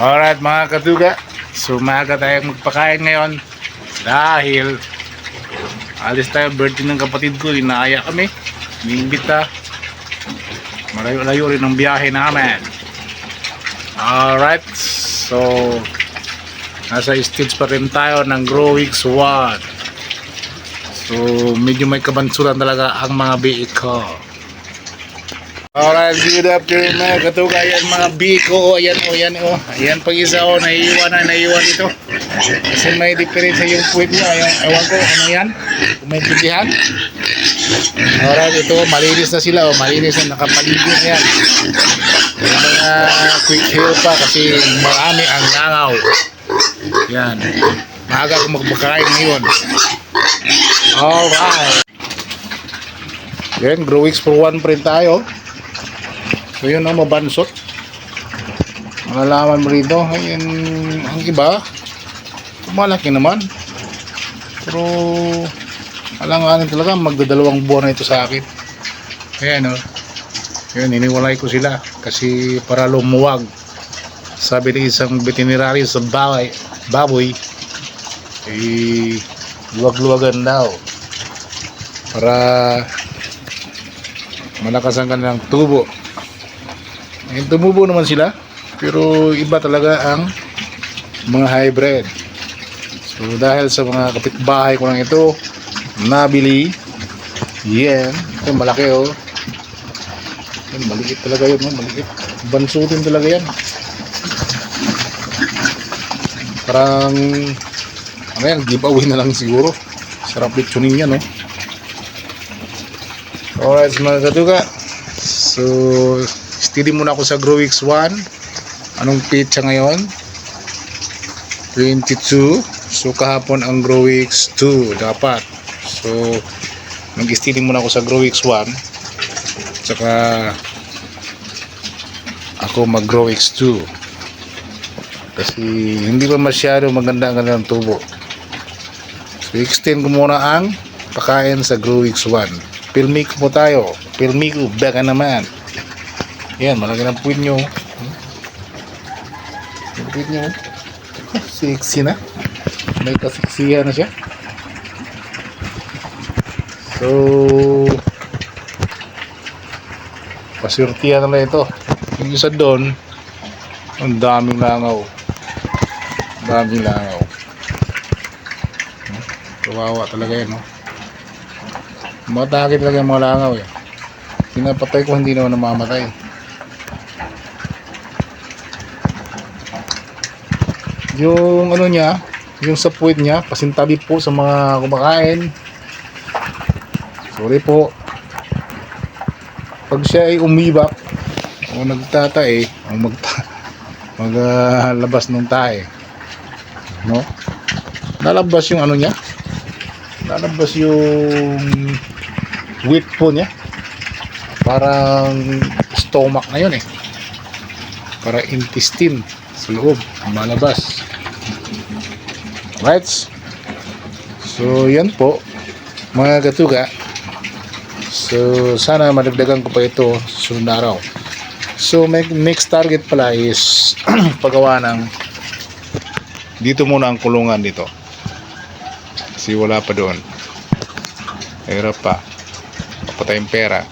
Alright mga katuga, sumaga tayong magpakain ngayon dahil alis tayo birthday ng kapatid ko, inaaya kami, niimbita. Malayo-layo rin ang biyahe namin. Alright, so nasa stage pa rin tayo ng Grow Weeks 1. So medyo may kabansuran talaga ang mga biik ko. Alright, good afternoon mga katuga. Ayan mga biko. Ayan o, ayan o. Ayan pag isa o, naiiwan na, naiiwan ito. Kasi may diferensya yung puwit niya. Ayan, ewan ko, ano yan? Kung may pintihan. Alright, ito, malinis na sila o. Malinis na, nakapaligo na. May mga quick heal pa kasi marami ang langaw. Yan. Maaga akong magpakain ngayon. Alright. Yan, Grow Weeks for one print tayo. So yun ang mabansot. Malalaman mo rito. Ayun, ang iba, malaki naman. Pero, alanganin talaga, magdadalawang buwan na ito sa akin. Ayan o. Yun, iniwalay ko sila. Kasi para lumuwag. Sabi ng isang veterinary sa bahay, baboy, eh, luwag-luwagan daw. Para malakas ang kanilang tubo. Ngayon, tumubo naman sila. Pero iba talaga ang mga hybrid. So dahil sa mga kapitbahay ko lang ito, nabili. Yan. Ito malaki oh. Yan, maliit talaga yun. Oh, maliit. Bansutin talaga yan. Parang ano yan, giveaway na lang siguro. Sarap litsunin yan oh. Alright mga katuga. So, steady muna ako sa Grow Weeks 1. Anong pitcha ngayon? 22. So, kahapon ang Grow Weeks 2 dapat. So, mag-steady muna ako sa Grow Weeks 1. Tsaka, ako mag-Grow Weeks 2. Kasi, hindi pa masyado maganda ang kanilang tubo. So, extend ko muna ang pakain sa Grow Weeks 1. Pilmik po tayo. Pilmik baka naman. Yan, malaki ng puwit nyo. Yung puwit nyo. Sexy na. May kasiksihan na siya. So, pasurtihan na lang ito. Yung isa doon, ang daming langaw. Ang daming langaw. Kawawa talaga yan, no? Matake talaga yung mga langaw eh. Pinapatay ko hindi naman namamatay. Yung ano niya, yung sa niya, pasintabi po sa mga kumakain. Sorry po. Pag siya ay umibak o nagtatae o magta maglabas ng tae. No? Lalabas yung ano niya. Lalabas yung wheat po niya. Parang stomach na yun eh. Para intestine sa loob, malabas. Right? So, yan po. Mga katuga. So, sana madagdagan ko pa ito sunod na araw. So, may next target pala is paggawa ng dito muna ang kulungan dito. Kasi wala pa doon. Hirap pa. Papatay yung pera.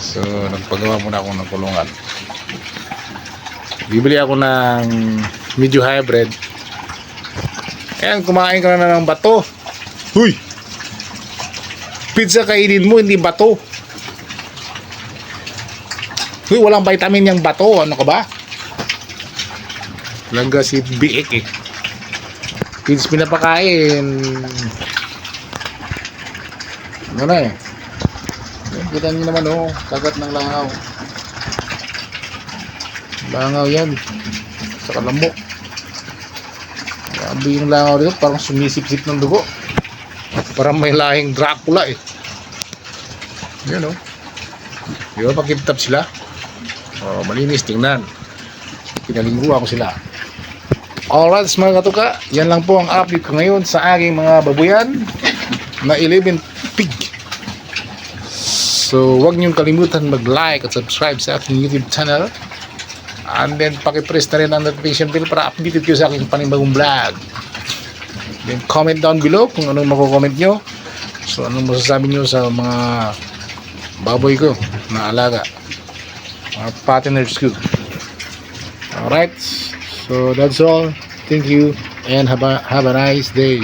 So, nagpagawa muna ako ng kulungan. Bibili ako ng medyo hybrid. Ayan, kumain ka na ng bato. Huy! Pizza kainin mo, hindi bato. Huy, walang vitamin yung bato. Ano ka ba? Langga si Biik eh. Kids pinapakain. Ano na eh. Kita nyo naman oh, kagat ng langaw. Langaw yan. Sa lamok. Grabe yung langaw dito, parang sumisip-sip ng dugo. Parang may lahing Dracula eh. Yan oh. Di ba pakiptap sila? Oh, malinis, tingnan. Pinalinggo ako sila. Alright mga katuka, yan lang po ang update ko ngayon sa aking mga babuyan na 11 pig. So, huwag niyong kalimutan mag-like at subscribe sa aking YouTube channel. And then, pakipress na rin ang notification bell para updated kayo sa aking panibagong vlog. Then, comment down below kung anong mako-comment nyo. So, anong masasabi nyo sa mga baboy ko na alaga. Mga partners ko. Alright. So, that's all. Thank you and have a, have a nice day.